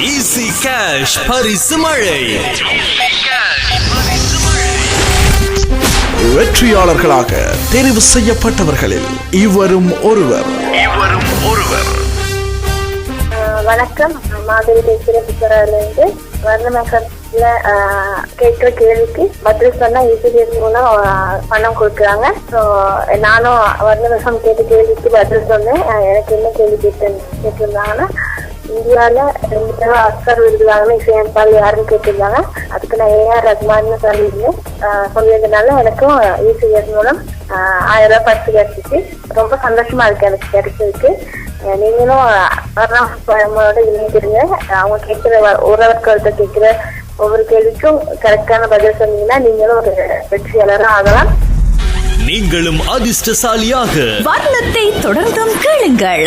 Easy cash பரிசு மழை வெற்றியாளர்களாக தெரிவு செய்யப்பட்டவர்களில் இவரும் ஒருவர். ஆஹ் வணக்கம். மாதிரி பேசுகிறேன் புத்தரிலிருந்து வர்ணமேக்கப்ல கேட்கிற கேள்விக்கு பதில் சொன்னா யூபிஎஸ் மூலம் பணம் கொடுக்குறாங்க. ஸோ நானும் வர்ணமேகம் கேட்ட கேள்விக்கு பதில் சொன்னேன். எனக்கு என்ன கேள்வி கேட்டு கேட்டிருந்தாங்கன்னா இந்தியாவில் ரெண்டு தடவை ஆஸ்கர் விருது வாங்கின இசையமைப்பாளர் யாருன்னு கேட்டிருந்தாங்க. அதுக்கு நான் ஏஆர் ரஹ்மான்னு சொல்லியிருந்தேன். சொன்னதுனால எனக்கும் யூசிஎஸ் மூலம் ஆயிரம் ரூபாய் பரிசு கிடைச்சிச்சு. ரொம்ப சந்தோஷமா இருக்கு எனக்கு கிடைச்சதுக்கு. நீங்களும் நம்மளோட இணைஞ்சிருங்க அவங்க கேட்கிற ஒருத்தர் கேட்கிற ஒவ்வொரு கேள்விக்கும் கரெக்டான பதில் சொன்னீங்கன்னா நீங்களும் ஒரு வெற்றியாளரும் ஆகலாம். நீங்களும் அதிர்ஷ்டசாலியாக வர்ணத்தை தொடர்ந்தும் கேளுங்கள்.